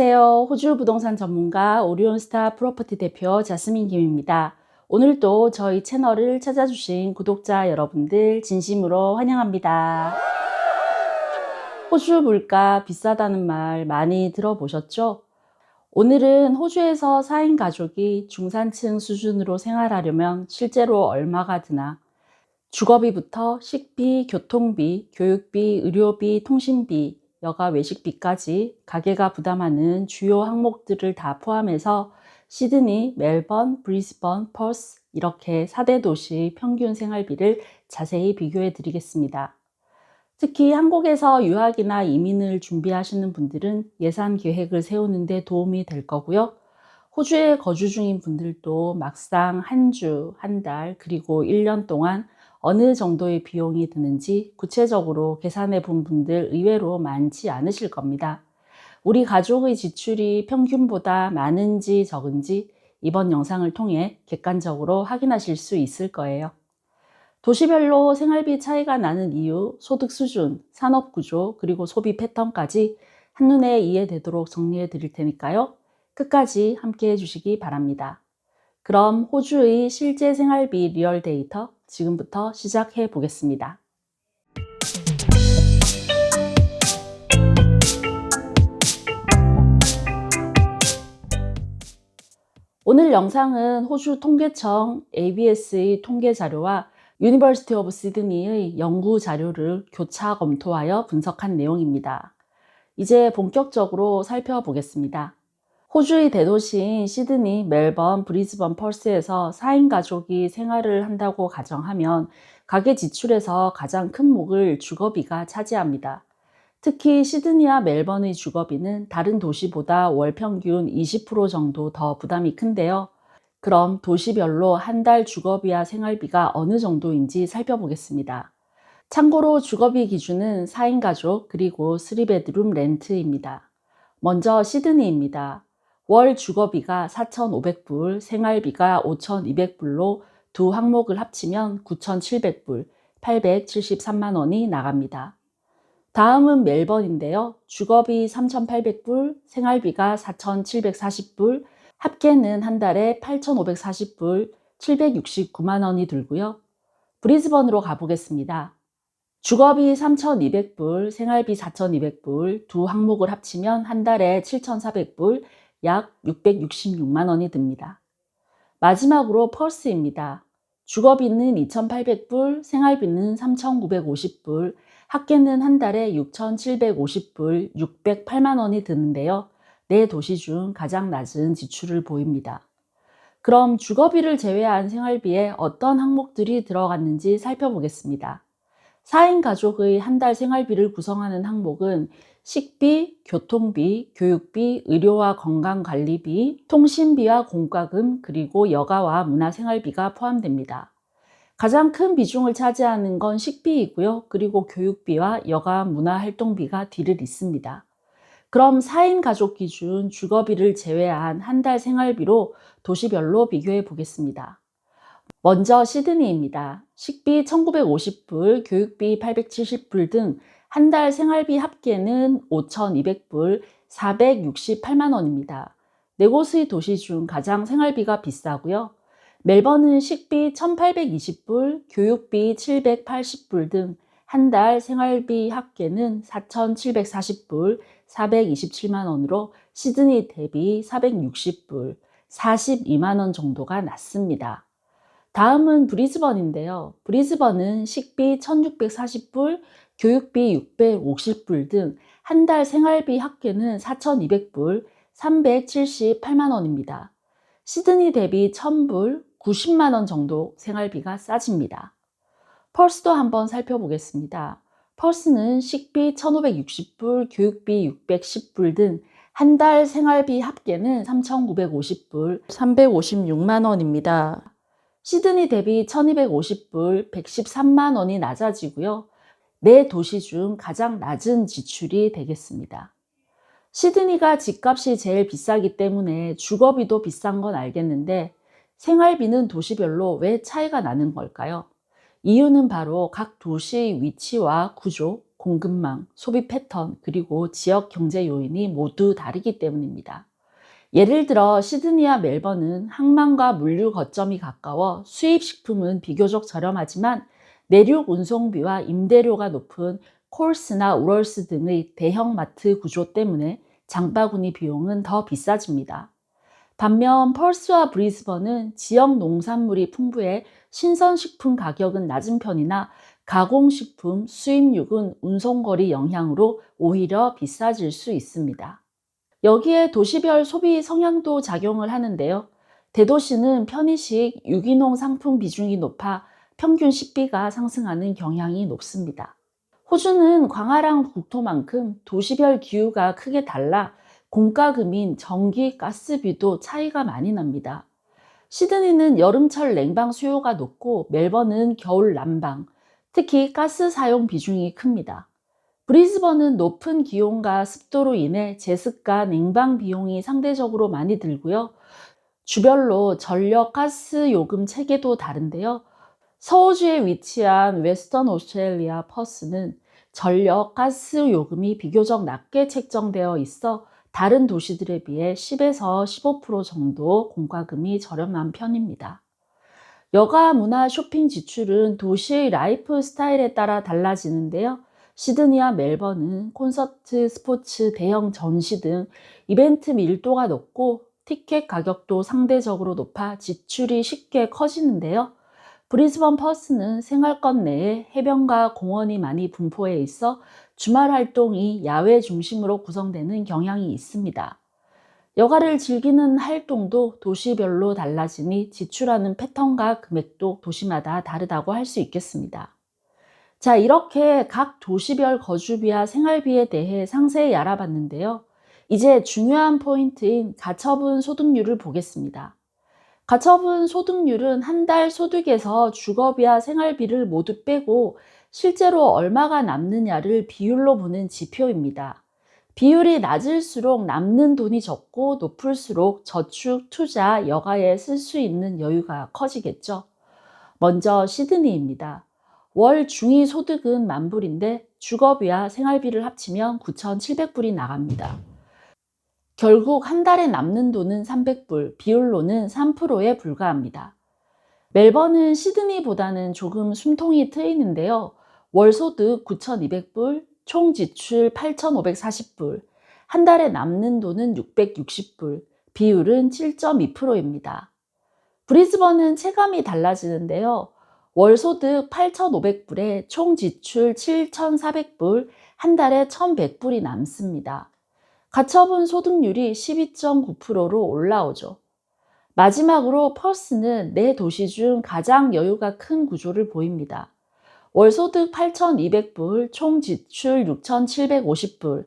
안녕하세요. 호주 부동산 전문가 오리온스타 프로퍼티 대표 자스민 김입니다. 오늘도 저희 채널을 찾아주신 구독자 여러분들 진심으로 환영합니다. 호주 물가 비싸다는 말 많이 들어보셨죠? 오늘은 호주에서 4인 가족이 중산층 수준으로 생활하려면 실제로 얼마가 드나 주거비부터 식비, 교통비, 교육비, 의료비, 통신비, 여가 외식비까지 가게가 부담하는 주요 항목들을 다 포함해서 시드니, 멜번, 브리스번, 퍼스 이렇게 4대 도시 평균 생활비를 자세히 비교해 드리겠습니다. 특히 한국에서 유학이나 이민을 준비하시는 분들은 예산 계획을 세우는데 도움이 될 거고요. 호주에 거주 중인 분들도 막상 한 주, 한 달, 그리고 1년 동안 어느 정도의 비용이 드는지 구체적으로 계산해 본 분들 의외로 많지 않으실 겁니다. 우리 가족의 지출이 평균보다 많은지 적은지 이번 영상을 통해 객관적으로 확인하실 수 있을 거예요. 도시별로 생활비 차이가 나는 이유, 소득 수준, 산업 구조, 그리고 소비 패턴까지 한눈에 이해되도록 정리해 드릴 테니까요. 끝까지 함께 해 주시기 바랍니다. 그럼 호주의 실제 생활비 리얼 데이터 지금부터 시작해 보겠습니다. 오늘 영상은 호주 통계청 ABS의 통계 자료와 유니버시티 오브 시드니의 연구 자료를 교차 검토하여 분석한 내용입니다. 이제 본격적으로 살펴보겠습니다. 호주의 대도시인 시드니, 멜번, 브리즈번, 펄스에서 4인 가족이 생활을 한다고 가정하면 가계 지출에서 가장 큰 목을 주거비가 차지합니다. 특히 시드니와 멜번의 주거비는 다른 도시보다 월 평균 20% 정도 더 부담이 큰데요. 그럼 도시별로 한 달 주거비와 생활비가 어느 정도인지 살펴보겠습니다. 참고로 주거비 기준은 4인 가족 그리고 3베드룸 렌트입니다. 먼저 시드니입니다. 월 주거비가 4,500불, 생활비가 5,200불로 두 항목을 합치면 9,700불, 873만 원이 나갑니다. 다음은 멜번인데요. 주거비 3,800불, 생활비가 4,740불, 합계는 한 달에 8,540불, 769만 원이 들고요. 브리즈번으로 가보겠습니다. 주거비 3,200불, 생활비 4,200불, 두 항목을 합치면 한 달에 7,400불, 약 666만 원이 듭니다. 마지막으로 펄스입니다. 주거비는 2,800불, 생활비는 3,950불, 합계는 한 달에 6,750불, 608만 원이 드는데요. 네 도시 중 가장 낮은 지출을 보입니다. 그럼 주거비를 제외한 생활비에 어떤 항목들이 들어갔는지 살펴보겠습니다. 4인 가족의 한 달 생활비를 구성하는 항목은 식비, 교통비, 교육비, 의료와 건강관리비, 통신비와 공과금, 그리고 여가와 문화생활비가 포함됩니다. 가장 큰 비중을 차지하는 건 식비이고요. 그리고 교육비와 여가 문화활동비가 뒤를 잇습니다. 그럼 4인 가족 기준 주거비를 제외한 한 달 생활비로 도시별로 비교해 보겠습니다. 먼저 시드니입니다. 식비 1950불, 교육비 870불 등 한 달 생활비 합계는 5200불, 468만 원입니다. 네 곳의 도시 중 가장 생활비가 비싸고요. 멜번은 식비 1820불, 교육비 780불 등 한 달 생활비 합계는 4740불, 427만 원으로 시드니 대비 460불, 42만 원 정도가 낮습니다. 다음은 브리즈번인데요. 브리즈번은 식비 1640불, 교육비 650불 등 한 달 생활비 합계는 4200불, 378만 원입니다. 시드니 대비 1000불, 90만 원 정도 생활비가 싸집니다. 펄스도 한번 살펴보겠습니다. 펄스는 식비 1560불, 교육비 610불 등 한 달 생활비 합계는 3950불, 356만 원입니다. 시드니 대비 1250불, 113만 원이 낮아지고요. 네 도시 중 가장 낮은 지출이 되겠습니다. 시드니가 집값이 제일 비싸기 때문에 주거비도 비싼 건 알겠는데 생활비는 도시별로 왜 차이가 나는 걸까요? 이유는 바로 각 도시의 위치와 구조, 공급망, 소비 패턴, 그리고 지역 경제 요인이 모두 다르기 때문입니다. 예를 들어 시드니와 멜번은 항만과 물류 거점이 가까워 수입 식품은 비교적 저렴하지만 내륙 운송비와 임대료가 높은 콜스나 우럴스 등의 대형 마트 구조 때문에 장바구니 비용은 더 비싸집니다. 반면 펄스와 브리즈번은 지역 농산물이 풍부해 신선식품 가격은 낮은 편이나 가공식품, 수입육은 운송거리 영향으로 오히려 비싸질 수 있습니다. 여기에 도시별 소비 성향도 작용을 하는데요. 대도시는 편의식, 유기농 상품 비중이 높아 평균 식비가 상승하는 경향이 높습니다. 호주는 광활한 국토만큼 도시별 기후가 크게 달라 공가금인 전기, 가스비도 차이가 많이 납니다. 시드니는 여름철 냉방 수요가 높고 멜번은 겨울 난방, 특히 가스 사용 비중이 큽니다. 브리즈번은 높은 기온과 습도로 인해 제습과 냉방 비용이 상대적으로 많이 들고요. 주별로 전력, 가스 요금 체계도 다른데요. 서호주에 위치한 웨스턴 오스트레일리아 퍼스는 전력, 가스 요금이 비교적 낮게 책정되어 있어 다른 도시들에 비해 10에서 15% 정도 공과금이 저렴한 편입니다. 여가 문화 쇼핑 지출은 도시의 라이프 스타일에 따라 달라지는데요. 시드니와 멜번은 콘서트, 스포츠, 대형 전시 등 이벤트 밀도가 높고 티켓 가격도 상대적으로 높아 지출이 쉽게 커지는데요. 브리즈번 퍼스는 생활권 내에 해변과 공원이 많이 분포해 있어 주말 활동이 야외 중심으로 구성되는 경향이 있습니다. 여가를 즐기는 활동도 도시별로 달라지니 지출하는 패턴과 금액도 도시마다 다르다고 할 수 있겠습니다. 자, 이렇게 각 도시별 거주비와 생활비에 대해 상세히 알아봤는데요. 이제 중요한 포인트인 가처분 소득률을 보겠습니다. 가처분 소득률은 한 달 소득에서 주거비와 생활비를 모두 빼고 실제로 얼마가 남느냐를 비율로 보는 지표입니다. 비율이 낮을수록 남는 돈이 적고 높을수록 저축, 투자, 여가에 쓸 수 있는 여유가 커지겠죠. 먼저 시드니입니다. 월 중위 소득은 만불인데 주거비와 생활비를 합치면 9,700불이 나갑니다. 결국 한 달에 남는 돈은 300불, 비율로는 3%에 불과합니다. 멜번은 시드니보다는 조금 숨통이 트이는데요. 월 소득 9,200불, 총 지출 8,540불, 한 달에 남는 돈은 660불, 비율은 7.2%입니다. 브리즈번은 체감이 달라지는데요. 월 소득 8,500불에 총 지출 7,400불, 한 달에 1,100불이 남습니다. 가처분 소득률이 12.9%로 올라오죠. 마지막으로 퍼스는 네 도시 중 가장 여유가 큰 구조를 보입니다. 월 소득 8,200불, 총 지출 6,750불,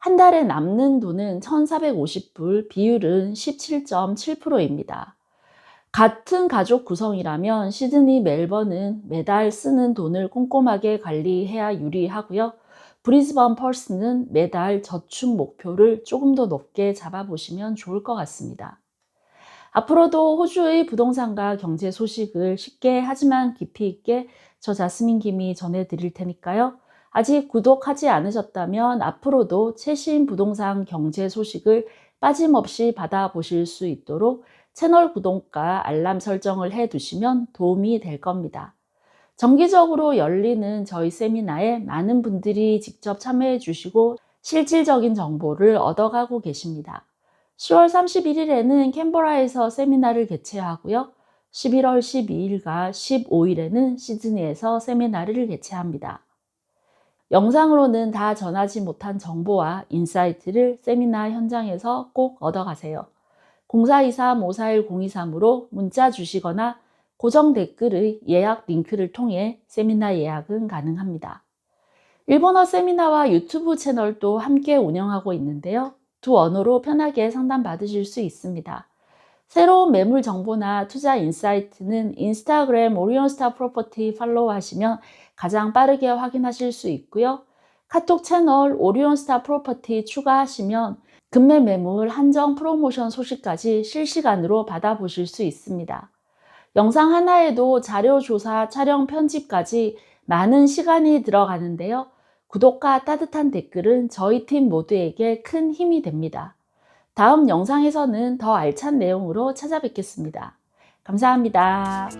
한 달에 남는 돈은 1,450불, 비율은 17.7%입니다. 같은 가족 구성이라면 시드니, 멜번은 매달 쓰는 돈을 꼼꼼하게 관리해야 유리하고요. 브리즈번 펄스는 매달 저축 목표를 조금 더 높게 잡아보시면 좋을 것 같습니다. 앞으로도 호주의 부동산과 경제 소식을 쉽게 하지만 깊이 있게 저 자스민 김이 전해드릴 테니까요. 아직 구독하지 않으셨다면 앞으로도 최신 부동산 경제 소식을 빠짐없이 받아보실 수 있도록 채널 구독과 알람 설정을 해 두시면 도움이 될 겁니다. 정기적으로 열리는 저희 세미나에 많은 분들이 직접 참여해 주시고 실질적인 정보를 얻어가고 계십니다. 10월 31일에는 캔버라에서 세미나를 개최하고요. 11월 12일과 15일에는 시드니에서 세미나를 개최합니다. 영상으로는 다 전하지 못한 정보와 인사이트를 세미나 현장에서 꼭 얻어가세요. 0423-541-023으로 문자 주시거나 고정 댓글의 예약 링크를 통해 세미나 예약은 가능합니다. 일본어 세미나와 유튜브 채널도 함께 운영하고 있는데요. 두 언어로 편하게 상담 받으실 수 있습니다. 새로운 매물 정보나 투자 인사이트는 인스타그램 오리온스타 프로퍼티 팔로우 하시면 가장 빠르게 확인하실 수 있고요. 카톡 채널 오리온스타 프로퍼티 추가하시면 금매 매물 한정 프로모션 소식까지 실시간으로 받아보실 수 있습니다. 영상 하나에도 자료 조사, 촬영, 편집까지 많은 시간이 들어가는데요. 구독과 따뜻한 댓글은 저희 팀 모두에게 큰 힘이 됩니다. 다음 영상에서는 더 알찬 내용으로 찾아뵙겠습니다. 감사합니다.